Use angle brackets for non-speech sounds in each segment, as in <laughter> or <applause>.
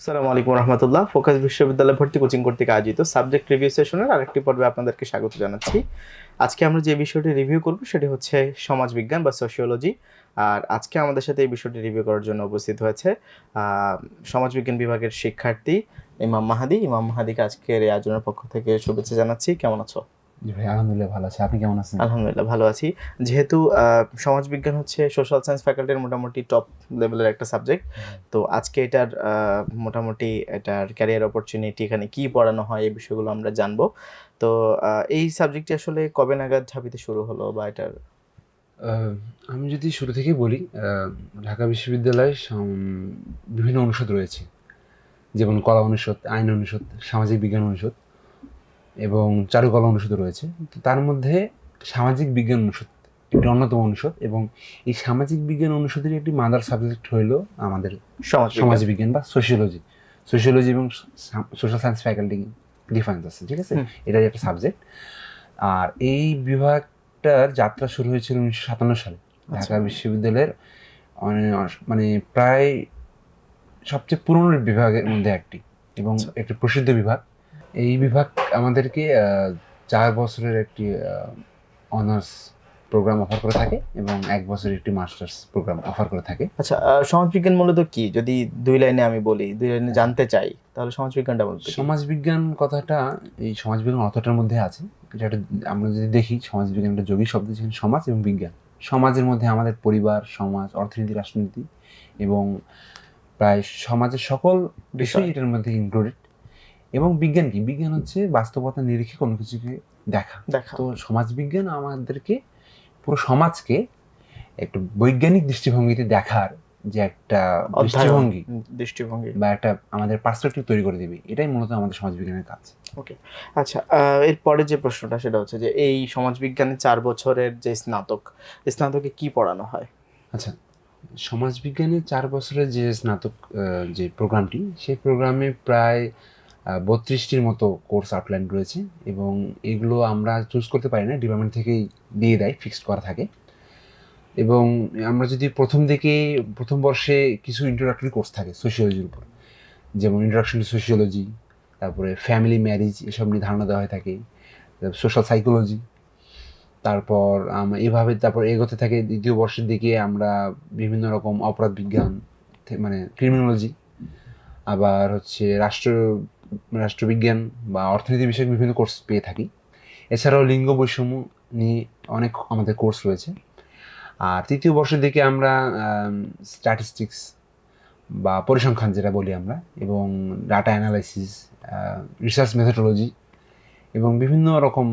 আসসালামু আলাইকুম রহমতুল্লাহ। ফোকাস বিশ্ববিদ্যালয় ভর্তি কোচিং কর্তৃক আয়োজিত সাবজেক্ট রিভিউ সেশনের আরেকটি পর্বে আপনাদেরকে স্বাগত জানাচ্ছি। আজকে আমরা যে বিষয়টি রিভিউ করব সেটি হচ্ছে সমাজবিজ্ঞান বা সোশিওলজি। আর আজকে আমাদের সাথে এই বিষয়টি রিভিউ করার জন্য উপস্থিত হয়েছে সমাজবিজ্ঞান বিভাগের শিক্ষার্থী ইমাম মাহাদি। ইমাম মাহাদিকে আজকের এই আয়োজনের পক্ষ থেকে শুভেচ্ছা জানাচ্ছি। কেমন আছো? জি ভাই আলহামদুলিল্লাহ ভালো আছি। আপনি কেমন আছেন? আলহামদুলিল্লাহ ভালো আছি। যেহেতু সমাজবিজ্ঞান হচ্ছে সোশ্যাল সায়েন্স ফ্যাকাল্টির মোটামুটি টপ লেভেলের একটা সাবজেক্ট তো আজকে এটার মোটামুটি এটার ক্যারিয়ার অপরচুনিটি এখানে কি পড়ানো হয় এই বিষয়গুলো আমরা জানব। তো এই সাবজেক্টটি আসলে কবে নাগাদ ঝাঁপিতে শুরু হলো বা এটার? আমি যদি শুরু থেকেই বলি ঢাকা বিশ্ববিদ্যালয়ে বিভিন্ন অনুষদ রয়েছে। যেমন কলা অনুষদ আইন অনুষদ সামাজিক বিজ্ঞান অনুষদ। এবং চারুকলা অনুষদ রয়েছে। তো তার মধ্যে সামাজিক বিজ্ঞান অনুষদ একটি অন্যতম অনুষদ এবং এই সামাজিক বিজ্ঞান অনুষদের একটি মাদার সাবজেক্ট হইল আমাদের সমাজ বিজ্ঞান। বা সোশিওলজি। সোশিওলজি এবং সোশ্যাল সায়েন্স ফ্যাকাল্টি ডিফারেন্স আছে ঠিক আছে। এটাই একটা সাবজেক্ট। আর এই বিভাগটার যাত্রা শুরু হয়েছিল উনিশশো সাতান্ন সালে। আচ্ছা। ঢাকা বিশ্ববিদ্যালয়ের মানে প্রায় সবচেয়ে পুরনো বিভাগের মধ্যে একটি এবং আচ্ছা। একটি প্রসিদ্ধ বিভাগ। এই বিভাগ আমাদেরকে চার বছরের একটি অনার্স প্রোগ্রাম অফার করে থাকে এবং এক বছরের একটি মাস্টার্স প্রোগ্রাম অফার করে থাকে। আচ্ছা সমাজবিজ্ঞান মূলত কি? যদি দুই লাইনে আমি বলি দুই লাইনে জানতে চাই তাহলে সমাজবিজ্ঞানটা বলতে সমাজবিজ্ঞান কথাটা এই সমাজবিজ্ঞান অর্থটার মধ্যে আছে। যেটা আমরা যদি দেখি সমাজবিজ্ঞান একটা যোগী শব্দ যেখানে সমাজ এবং বিজ্ঞান। সমাজের মধ্যে আমাদের পরিবার সমাজ অর্থনীতি রাজনীতি এবং প্রায় সমাজের সকল বিষয়। এটার মধ্যে ইনক্লুডেড এবং বিজ্ঞান কি? বিজ্ঞান হচ্ছে বাস্তবতা নিরীক্ষে কোনো কিছুকে দেখা। দেখা। তো সমাজবিজ্ঞান আমাদেরকে পুরো সমাজকে একটু বৈজ্ঞানিক দৃষ্টিভঙ্গিতে দেখার যে একটা দৃষ্টিভঙ্গি দৃষ্টিভঙ্গি। বা একটা আমাদের পার্সপেক্টিভ তৈরি করে দিবে। এটাই মূলত আমাদের সমাজবিজ্ঞানের কাজ। ওকে। আচ্ছা এরপরে যে প্রশ্নটা সেটা হচ্ছে যে এই সমাজবিজ্ঞানে চার বছরের যে স্নাতক স্নাতকে কি পড়ানো হয়? আচ্ছা সমাজবিজ্ঞানের চার বছরের যে স্নাতক যে প্রোগ্রামটি সেই প্রোগ্রামে প্রায় বত্রিশটির মতো কোর্স আউটলাইন রয়েছে এবং এগুলো আমরা চুজ করতে পারি না, ডিপার্টমেন্ট থেকেই দিয়ে দেয়, ফিক্সড করা থাকে। এবং আমরা যদি প্রথম দিকে, প্রথম বর্ষে কিছু ইন্ট্রোডাক্টরি কোর্স থাকে সোশিওলজির উপর। যেমন ইন্ট্রোডাকশন টু সোশিওলজি তারপরে ফ্যামিলি ম্যারেজ এসব নিয়ে ধারণা দেওয়া হয়ে থাকে সোশ্যাল সাইকোলজি তারপর এইভাবে তারপর এগোতে থাকে। দ্বিতীয় বর্ষের দিকে আমরা বিভিন্ন রকম অপরাধ বিজ্ঞান মানে ক্রিমিনোলজি আবার হচ্ছে রাষ্ট্র রাষ্ট্রবিজ্ঞান বা অর্থনীতি বিষয়ক বিভিন্ন কোর্স পেয়ে থাকি। এছাড়াও লিঙ্গ বৈষম্য নিয়ে অনেক আমাদের কোর্স রয়েছে। আর তৃতীয় বর্ষের দিকে আমরা স্ট্যাটিস্টিক্স বা পরিসংখ্যান যেটা বলি আমরা এবং ডাটা অ্যানালাইসিস রিসার্চ মেথোডোলজি এবং বিভিন্ন রকম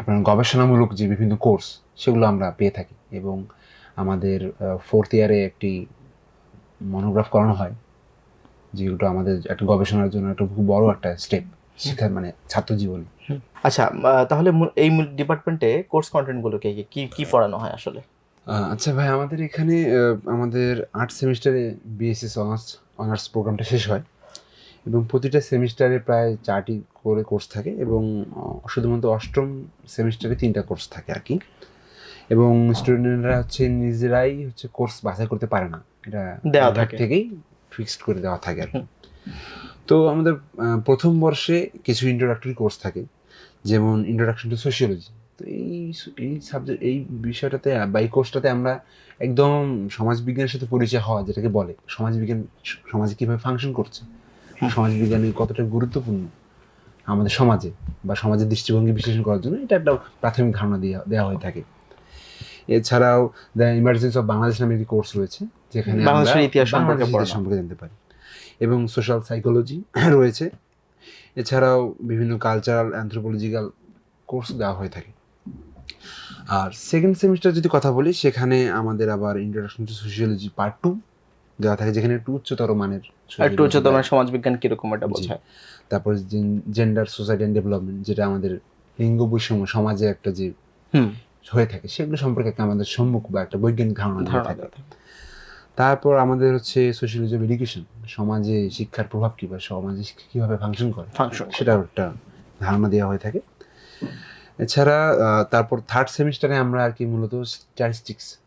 আপনার গবেষণামূলক যে বিভিন্ন কোর্স সেগুলো আমরা পেয়ে থাকি এবং আমাদের ফোর্থ ইয়ারে একটি মনোগ্রাফ করানো হয়। যেগুলো আমাদের একটা গবেষণার জন্য একটা খুব বড় একটা স্টেপ শিক্ষা মানে ছাত্র জীবনে আচ্ছা তাহলে এই ডিপার্টমেন্টে কোর্স কন্টেন্টগুলো কি কি কি পড়ানো হয় আসলে? আচ্ছা ভাই আমাদের এখানে আমাদের আট সেমিস্টারে বিএসএস অনার্স অনার্স প্রোগ্রামটা শেষ হয় এবং প্রতিটা সেমিস্টারে প্রায় চারটি করে কোর্স থাকে এবং শুধুমাত্র অষ্টম সেমিস্টারে তিনটা কোর্স থাকে আর কি। এবং স্টুডেন্টরা হচ্ছে নিজেরাই হচ্ছে কোর্স বাছাই করতে পারে না। এটা থেকেই ফিক্সড করে দেওয়া থাকে আর তো আমাদের প্রথম বর্ষে কিছু ইন্ট্রোডাক্টরি কোর্স থাকে যেমন ইন্ট্রোডাকশন টু সোশিওলজি তো এই এই সাবজেক্ট এই বিষয়টাতে বা এই কোর্সটাতে আমরা একদম সমাজবিজ্ঞানের সাথে পরিচয় হওয়া যেটাকে বলে সমাজবিজ্ঞান সমাজে কীভাবে ফাংশন করছে সমাজবিজ্ঞান কতটা গুরুত্বপূর্ণ আমাদের সমাজে বা সমাজের দৃষ্টিভঙ্গি বিশ্লেষণ করার জন্য এটা একটা প্রাথমিক ধারণা দেওয়া দেওয়া হয়ে থাকে। এছাড়াও দ্য ইমার্জেন্সি অফ বাংলাদেশ নামে একটি কোর্স রয়েছে যেখানে বাংলাদেশের ইতিহাস সম্পর্কে সম্পর্কে জানতে পারি। এবং সোশ্যাল সাইকোলজি <coughs> রয়েছে। এছাড়াও বিভিন্ন কালচারাল অ্যান্থ্রোপোলজিক্যাল কোর্স দেওয়া হয়ে থাকে। আর সেকেন্ড সেমিস্টার যদি কথা বলি সেখানে আমাদের আবার introduction to sociology part two দেওয়া থাকে যেখানে একটু উচ্চতর মানের একটু উচ্চতম দেওয়া- সমাজবিজ্ঞান কীরকম এটা। বোঝায়। তারপর জেন্ডার সোসাইটি অ্যান্ড ডেভেলপমেন্ট যেটা আমাদের লিঙ্গ বৈষম্য সমাজে একটা যে হুম। হয়ে থাকে সেগুলো সম্পর্কে একটা আমাদের সম্মুখ বা একটা বৈজ্ঞানিক ধারণা থাকে। তারপর আমাদের হচ্ছে সোশিয়োলজি অফ এডুকেশন সমাজে শিক্ষার প্রভাব কী বা সমাজে শিক্ষা কীভাবে ফাংশন করে করে। সেটার একটা ধারণা দেওয়া হয়ে থাকে। এছাড়া তারপর থার্ড সেমিস্টারে আমরা আর কি মূলত স্ট্যাটিস্টিক্স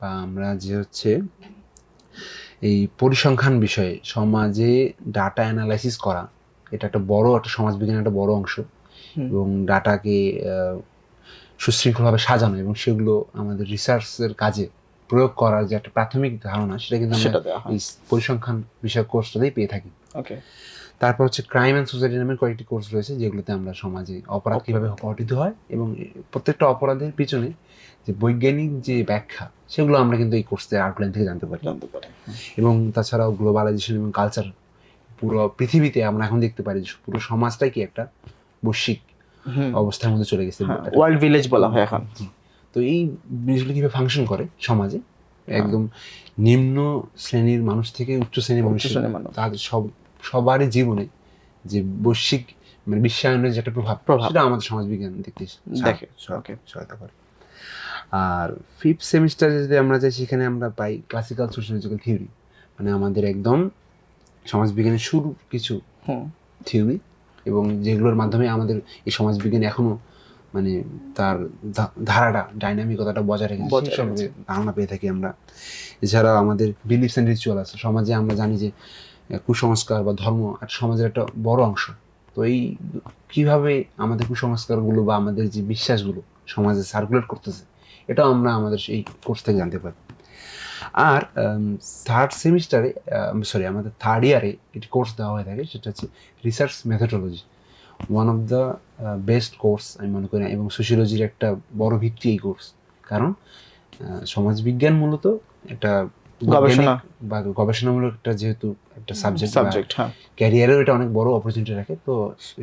বা আমরা যে হচ্ছে এই পরিসংখ্যান বিষয়ে সমাজে ডাটা অ্যানালাইসিস করা এটা একটা বড় একটা সমাজবিজ্ঞানের একটা বড় অংশ। এবং ডাটাকে সুশৃঙ্খলভাবে সাজানো এবং সেগুলো আমাদের রিসার্চের কাজে প্রয়োগ করার যে একটা প্রাথমিক ধারণা সেটা কিন্তু আমরা এই পরিসংখ্যান বিষয়ক কোর্সটাতেই পেয়ে থাকি। ওকে তারপর হচ্ছে ক্রাইম অ্যান্ড সোসাইটি নামের কয়েকটি কোর্স রয়েছে যেগুলোতে আমরা সমাজে অপরাধ কীভাবে ঘটিত হয় এবং প্রত্যেকটা অপরাধের পিছনে যে বৈজ্ঞানিক যে ব্যাখ্যা সেগুলো আমরা কিন্তু এই কোর্সের আউটলাইন থেকে জানতে পারি। জানতে পারি। এবং তাছাড়াও গ্লোবালাইজেশন এবং কালচার পুরো পৃথিবীতে আমরা এখন দেখতে পারি যে পুরো সমাজটাই কি একটা বৈশ্বিক অবস্থার মধ্যে চলে গেছে ওয়ার্ল্ড ভিলেজ বলা হয় এখন। তো এই জিনিসগুলো কীভাবে ফাংশন করে সমাজে? একদম নিম্ন শ্রেণির মানুষ থেকে উচ্চ শ্রেণির মানুষ। তাদের সব সবারই জীবনে যে বৈশ্বিক মানে বিশ্বায়নের যে একটা প্রভাব প্রভাব। সেটা আমাদের সমাজবিজ্ঞান দেখতে দেখে, সহায়তা করে। আর ফিফথ সেমিস্টারে যদি আমরা যাই সেখানে আমরা পাই ক্লাসিক্যাল সোশিয়োলজিক্যাল থিওরি মানে আমাদের একদম সমাজবিজ্ঞানের শুরু কিছু থিওরি এবং যেগুলোর মাধ্যমে আমাদের এই সমাজবিজ্ঞান এখনও মানে তার ধারাটা ডাইনামিকতাটা বজায় রেখে ধারণা পেয়ে থাকি আমরা। এছাড়াও আমাদের বিলিফস অ্যান্ড রিচুয়াল আছে। সমাজে আমরা জানি যে কুসংস্কার বা ধর্ম একটা সমাজের একটা বড় অংশ। তো এই কীভাবে আমাদের কুসংস্কারগুলো বা আমাদের যে বিশ্বাসগুলো সমাজে সার্কুলেট করতেছে এটাও আমরা আমাদের এই কোর্স থেকে জানতে পারি। আর থার্ড সেমিস্টারে সরি আমাদের থার্ড ইয়ারে একটি কোর্স দেওয়া হয়ে থাকে সেটা হচ্ছে research methodology one of the best course আমি মনে করি এবং সোশিওলজির একটা বড় ভিত্তি এই কোর্স কারণ সমাজবিজ্ঞান মূলত একটা গবেষণা। বা গবেষণামূলক একটা যেহেতু একটা সাবজেক্ট সাবজেক্ট ক্যারিয়ারেও এটা অনেক বড় অপরচুনিটি রাখে। তো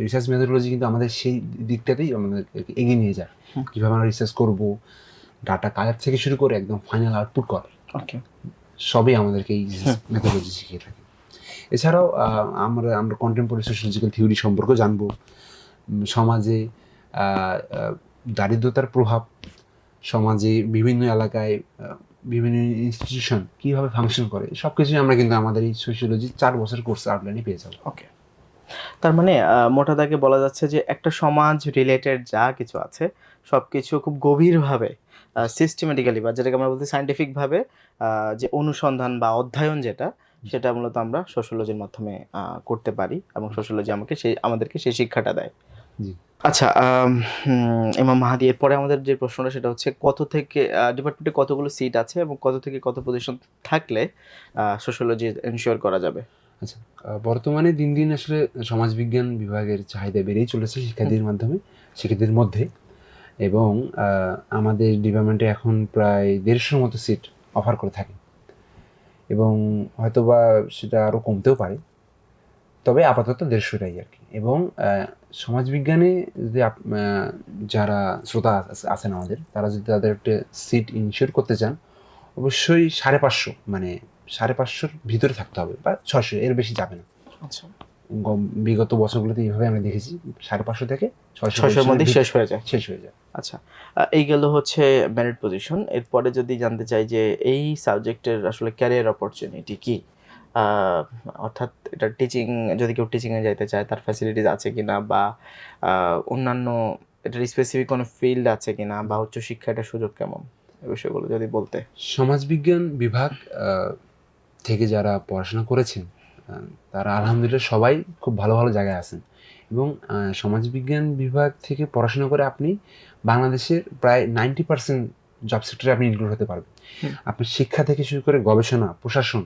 রিসার্চ মেথোডোলজি কিন্তু আমাদের সেই দিকটাতেই আমাদের এগিয়ে নিয়ে যায়। কীভাবে আমরা রিসার্চ করব ডাটা কালেক্ট থেকে শুরু করে একদম ফাইনাল আউটপুট করা। ওকে সবই আমাদেরকে এই মেথোলজি শিখিয়ে থাকে। এছাড়াও আমরা আমরা কন্টেম্পোরারি সোশিয়োলজিক্যাল থিওরি সম্পর্কে জানব। সমাজে দারিদ্রতার প্রভাব সমাজে বিভিন্ন এলাকায় বিভিন্ন ইনস্টিটিউশন কীভাবে ফাংশন করে সব কিছুই আমরা কিন্তু আমাদের এই সোশিয়োলজি চার বছর কোর্স আউটলাইনে পেয়ে যাব। ওকে তার মানে মোটা দাগে বলা যাচ্ছে যে একটা সমাজ রিলেটেড যা কিছু আছে সব কিছু খুব গভীরভাবে সিস্টেমেটিক্যালি বা যেটাকে আমরা বলতে সাইন্টিফিকভাবে যে অনুসন্ধান বা অধ্যয়ন যেটা সেটা মূলত আমরা সোশ্যোলজির মাধ্যমে করতে পারি এবং সোশ্যোলজি আমাকে সেই আমাদেরকে সেই শিক্ষাটা দেয়। জি। আচ্ছা ইমাম মাহাদি এরপরে আমাদের যে প্রশ্নটা সেটা হচ্ছে কত থেকে ডিপার্টমেন্টে কতগুলো সিট আছে এবং কত থেকে কত পজিশন থাকলে সোশ্যোলজি এনশিওর করা যাবে? আচ্ছা বর্তমানে দিন দিন আসলে সমাজবিজ্ঞান বিভাগের চাহিদা বেড়েই চলেছে শিক্ষার্থীদের মাধ্যমে শিক্ষার্থীদের মধ্যে। এবং আমাদের ডিপার্টমেন্টে এখন প্রায় দেড়শোর মতো সিট অফার করে থাকে। এবং হয়তোবা সেটা আরও কমতেও পারে। তবে আপাতত দেড়শোটাই আর কি। এবং সমাজবিজ্ঞানে যদি যারা শ্রোতা আছ- আছেন আমাদের, তারা যদি তাদের একটা সিট ইনশিওর করতে চান, অবশ্যই সাড়ে পাঁচশো মানে সাড়ে পাঁচশোর ভিতরে থাকতে হবে বা ছশো এর বেশি যাবে না। আচ্ছা। বিগত বছরগুলোতে এইভাবে আমরা দেখেছি সাড়ে পাঁচশো থেকে ছয়শোর মধ্যে শেষ হয়ে যায়। শেষ হয়ে যায়। আচ্ছা এই গেল হচ্ছে মেরিট পজিশন এরপরে যদি জানতে চাই যে এই সাবজেক্টের আসলে ক্যারিয়ার অপরচুনিটি কি অর্থাৎ এটা টিচিং যদি কেউ টিচিংয়ে যাইতে চায় তার ফ্যাসিলিটিস আছে কি না বা অন্যান্য এটার স্পেসিফিক কোনো ফিল্ড আছে কি না বা উচ্চশিক্ষা এটার সুযোগ কেমন? এই বিষয়গুলো যদি বলতে। সমাজবিজ্ঞান বিভাগ থেকে যারা পড়াশোনা করেছেন তারা আলহামদুলিল্লাহ সবাই খুব ভালো ভালো জায়গায় আছেন। এবং সমাজবিজ্ঞান বিভাগ থেকে পড়াশোনা করে আপনি বাংলাদেশের প্রায় নাইনটি পার্সেন্ট জব সেক্টরে আপনি ইনক্লুড হতে পারবেন। আপনি শিক্ষা থেকে শুরু করে গবেষণা প্রশাসন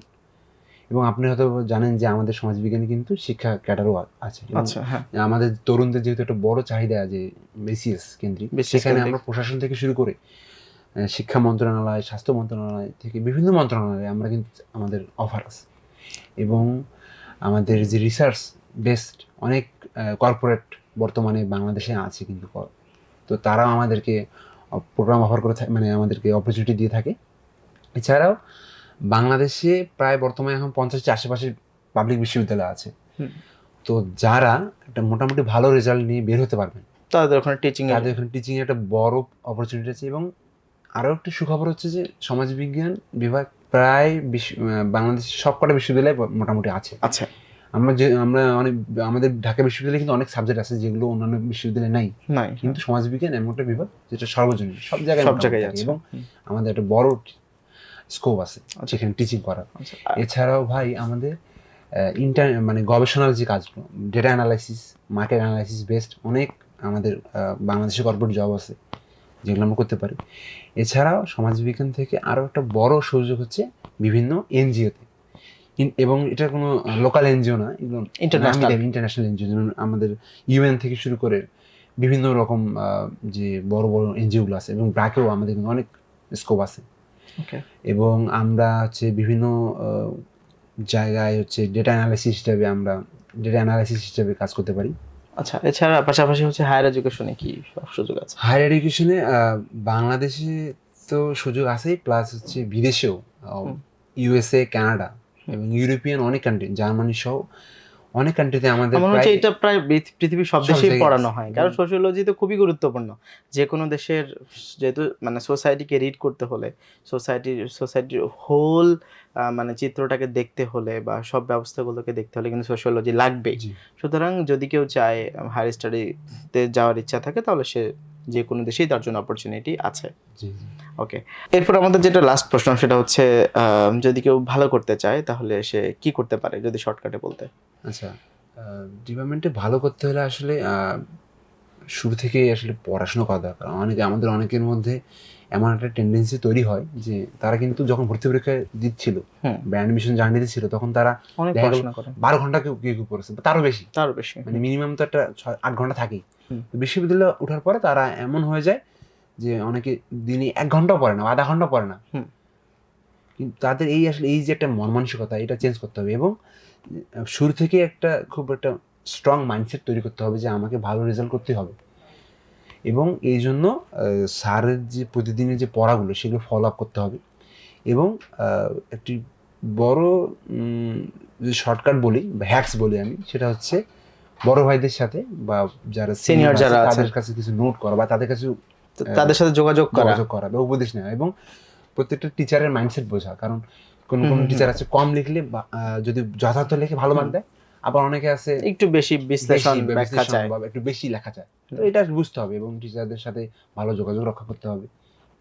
এবং আপনি হয়তো জানেন যে আমাদের সমাজবিজ্ঞানে কিন্তু শিক্ষা ক্যাডারও আছে। আচ্ছা হ্যাঁ। আমাদের তরুণদের যেহেতু একটা বড় চাহিদা যে বিসিএস কেন্দ্রিক সেখানে আমরা প্রশাসন থেকে শুরু করে শিক্ষা মন্ত্রণালয় স্বাস্থ্য মন্ত্রণালয় থেকে বিভিন্ন মন্ত্রণালয়ে আমরা কিন্তু আমাদের অফার আছে। এবং আমাদের যে রিসার্চ বেসড অনেক কর্পোরেট বর্তমানে বাংলাদেশে আছে কিন্তু তো তারাও আমাদেরকে প্রোগ্রাম অফার করে থাকে মানে আমাদেরকে অপরচুনিটি দিয়ে থাকে। এছাড়াও বাংলাদেশে প্রায় বর্তমানে এখন পঞ্চাশটি আশেপাশে পাবলিক বিশ্ববিদ্যালয় আছে। তো যারা একটা মোটামুটি ভালো রেজাল্ট নিয়ে বের হতে পারবেন তাদের ওখানে টিচিং তাদের এখানে টিচিং একটা বড় অপরচুনিটি আছে এবং আরও একটা সুখবর হচ্ছে যে সমাজবিজ্ঞান বিভাগ প্রায় বাংলাদেশের সবকটা বিশ্ববিদ্যালয়ে মোটামুটি আছে। আচ্ছা। আমরা যে আমরা অনেক আমাদের ঢাকা বিশ্ববিদ্যালয়ে কিন্তু অনেক সাবজেক্ট আছে যেগুলো অন্যান্য বিশ্ববিদ্যালয়ে নাই। নাই। কিন্তু সমাজবিজ্ঞান এমন একটা বিভাগ যেটা সর্বজনীন সব জায়গায় সব জায়গায় আছে। এবং আমাদের একটা বড় স্কোপ আছে আচ্ছা। সেখানে টিচিং করার আচ্ছা, এছাড়াও ভাই আমাদের ইন্টার মানে গবেষণার যে কাজগুলো data analysis market analysis based অনেক আমাদের বাংলাদেশে কর্পোরেট জব আছে। যেগুলো আমরা করতে পারি। এছাড়াও সমাজবিজ্ঞান থেকে আরও একটা বড় সুযোগ হচ্ছে বিভিন্ন এনজিওতে। এবং এটা কোনো লোকাল এনজিও না এগুলো ইন্টারন্যাশনাল এনজিও যেমন আমাদের ইউএন থেকে শুরু করে বিভিন্ন রকম যে বড় বড় এনজিওগুলো আছে এবং ব্রাকেও আমাদের অনেক স্কোপ আছে। এবং আমরা হচ্ছে বিভিন্ন জায়গায় হচ্ছে ডেটা অ্যানালাইসিস হিসাবে আমরা ডেটা অ্যানালাইসিস হিসাবে কাজ করতে পারি। আচ্ছা এছাড়া পাশাপাশি হচ্ছে হায়ার এডুকেশনে কি সব সুযোগ আছে? হায়ার এডুকেশনে বাংলাদেশে তো সুযোগ আছেই প্লাস হচ্ছে বিদেশেও। ইউএসএ কানাডা এবং ইউরোপিয়ান অনেক কান্ট্রি জার্মানি সহ। অনেক কান্ট্রিতে আমাদের মনে হচ্ছে এটা প্রায় পৃথিবীর সব দেশেই পড়ানো হয়। কারণ। সোশিওলজি তো খুবই গুরুত্বপূর্ণ। যে কোনো দেশের যেহেতু মানে সোসাইটিকে রিড করতে হলে সোসাইটির সোসাইটির হোল মানে চিত্রটাকে দেখতে হলে বা সব ব্যবস্থাগুলোকে দেখতে হলে কিন্তু সোশিওলজি লাগবেই। সুতরাং যদি কেউ চায় হায়ার স্টাডিতে যাওয়ার ইচ্ছা থাকে তাহলে সে যে কোনো দেশেই তার জন্য অপরচুনিটি আছে। ওকে এরপর আমাদের যেটা লাস্ট প্রশ্ন সেটা হচ্ছে যদি কেউ ভালো করতে চায় তাহলে সে কি করতে পারে যদি শর্টকাটে বলতে? আচ্ছা ডিপার্টমেন্টে ভালো করতে হলে আসলে শুরু থেকেই আসলে পড়াশোনা করা দরকার। অনেকে আমাদের অনেকের মধ্যে এমন একটা টেন্ডেন্সি তৈরি হয় যে তারা কিন্তু যখন ভর্তি পরীক্ষা দিচ্ছিল। বা অ্যাডমিশন জার্নিতে ছিল তখন তারা বারো ঘণ্টা কেউ কেউ বা তারও বেশি। তারও বেশি। মানে মিনিমাম তো একটা ছয় আট ঘণ্টা থাকেই। বিশ্ববিদ্যালয়ে ওঠার পরে তারা এমন হয়ে যায় যে অনেকে দিনে এক ঘণ্টা পড়ে না বা আধা ঘণ্টা পড়ে না। কিন্তু তাদের এই আসলে এই যে একটা মন মানসিকতা এটা চেঞ্জ করতে হবে এবং শুরু থেকে একটা খুব একটা স্ট্রং মাইন্ডসেট তৈরি করতে হবে যে আমাকে ভালো রেজাল্ট করতে হবে। এবং এই জন্য আহ, স্যারের যে প্রতিদিনের যে পড়াগুলো সেগুলো ফলো আপ করতে হবে এবং একটি বড় যে শর্টকাট বলি বা হ্যাক্স বলি আমি সেটা হচ্ছে বড় ভাইদের সাথে বা যারা সিনিয়র যারা। তাদের কাছে কিছু নোট করা বা তাদের কাছে তাদের সাথে যোগাযোগ করা। যোগাযোগ করা বা উপদেশ নেওয়া এবং প্রত্যেকটা টিচারের মাইন্ডসেট বোঝা। কারণ কোন কোন টিচার আছে কম লিখলে যদি যথার্থ লিখে ভালো মার্ক দেয় আবার অনেকে আছে একটু বেশি বিশ্লেষণ ব্যাখ্যা চায়। একটু বেশি লেখা চায়। তো এটা বুঝতে হবে এবং টিচারদের সাথে ভালো যোগাযোগ রক্ষা করতে হবে।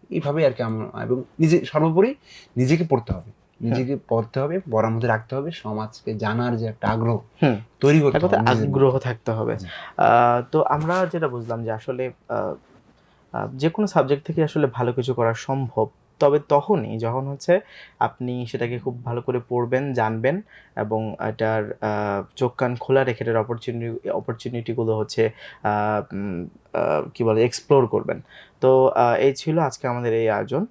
এইভাবে আর কি আমরা এবং নিজে সর্বোপরি নিজেকে পড়তে হবে। নিজেকে পড়তে হবে পড়ার মধ্যে রাখতে হবে সমাজকে জানার যে একটা আগ্রহ। তৈরি করতে হবে আগ্রহ থাকতে হবে। আহ, তো আমরা যেটা বুঝলাম যে আসলে যে কোনো সাবজেক্ট থেকে আসলে ভালো কিছু করা সম্ভব। তবে তখনই যখন হচ্ছে আপনি সেটাকে খুব ভালো করে পড়বেন জানবেন এবং এটার চোখ কান খোলা রেখে এটার অপরচুনিটি অপরচুনিটিগুলো হচ্ছে কি বলে এক্সপ্লোর করবেন। তো এই ছিল আজকে আমাদের এই আয়োজন।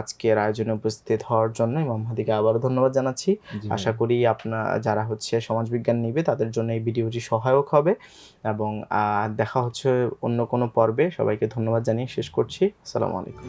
আজকের আয়োজনে উপস্থিত হওয়ার জন্য ইমাম হাদিকে আবারও ধন্যবাদ জানাচ্ছি। আশা করি আপনার যারা হচ্ছে সমাজবিজ্ঞান নিবে তাদের জন্য এই ভিডিওটি সহায়ক হবে এবং দেখা হচ্ছে অন্য কোনো পর্বে। সবাইকে ধন্যবাদ জানিয়ে শেষ করছি। আসসালামু আলাইকুম।